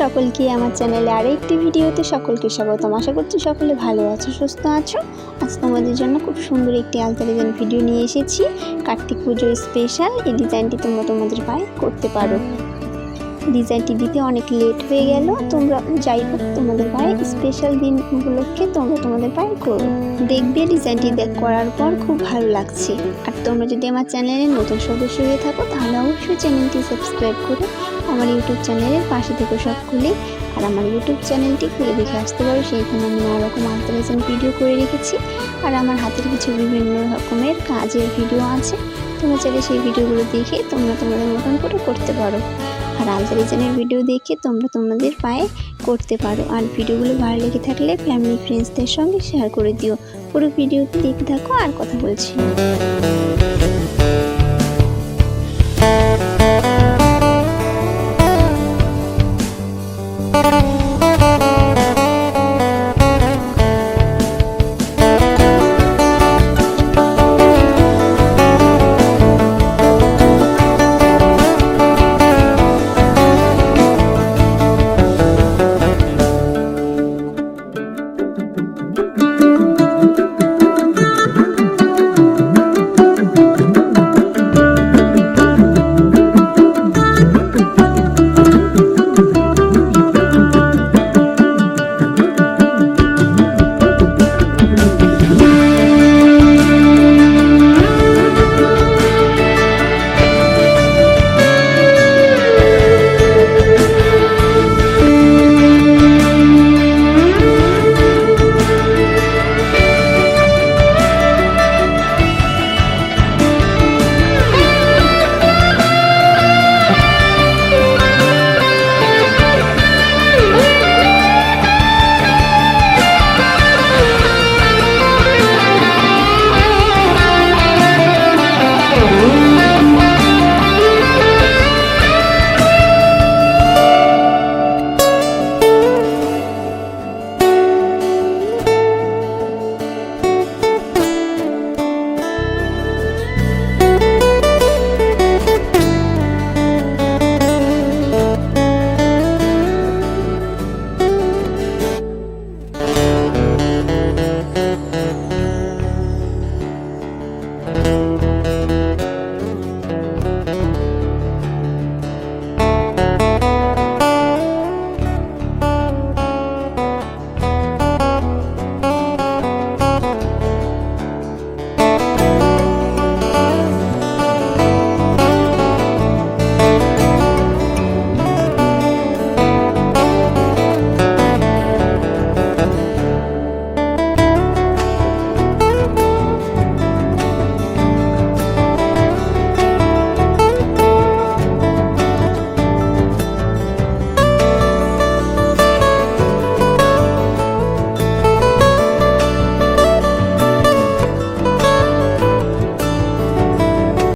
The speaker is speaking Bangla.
সকলকে আমার চ্যানেলে আরও একটি ভিডিওতে সকলকে স্বাগতম। আশা করছি সকলে ভালো আছো, সুস্থ আছো। আজ তোমাদের জন্য খুব সুন্দর একটি আলতা ডিজাইন ভিডিও নিয়ে এসেছি। কার্তিক পুজোর স্পেশাল এই ডিজাইনটি তোমরা তোমাদের পায়ে করতে পারো। ডিজাইনটি দিতে অনেক লেট হয়ে গেল, তোমরা যাই হোক তোমাদের পায়ে স্পেশাল দিন উপলক্ষে তোমরা তোমাদের পায়ে করো। দেখবে ডিজাইনটি দেখ করার পর খুব ভালো লাগছে। আর তোমরা যদি আমার চ্যানেলে নতুন সদস্য হয়ে থাকো, তাহলে অবশ্যই চ্যানেলটি সাবস্ক্রাইব করে আমার ইউটিউব চ্যানেলের পাশে থেকে সব খুলে। আর আমার ইউটিউব চ্যানেলটি খুলে দেখে আসতে পারো, সেইখানে আমি নানা রকম আন্তর্জাতিক ভিডিও করে রেখেছি। আর আমার হাতের কিছু বিভিন্ন রকমের কাজের ভিডিও আছে। তোমরা চাইলে সেই ভিডিওগুলো দেখে তোমরা তোমাদের মতন করে করতে পারো। আর আলতা ডিজাইনের ভিডিও দেখে তোমরা তোমাদের পায়ে করতে পারো। আর ভিডিওগুলো ভালো লেগে থাকলে ফ্যামিলি ফ্রেন্ডসদের সঙ্গে শেয়ার করে দিও। পুরো ভিডিওটি দেখতে থাকো, আর কথা বলছি।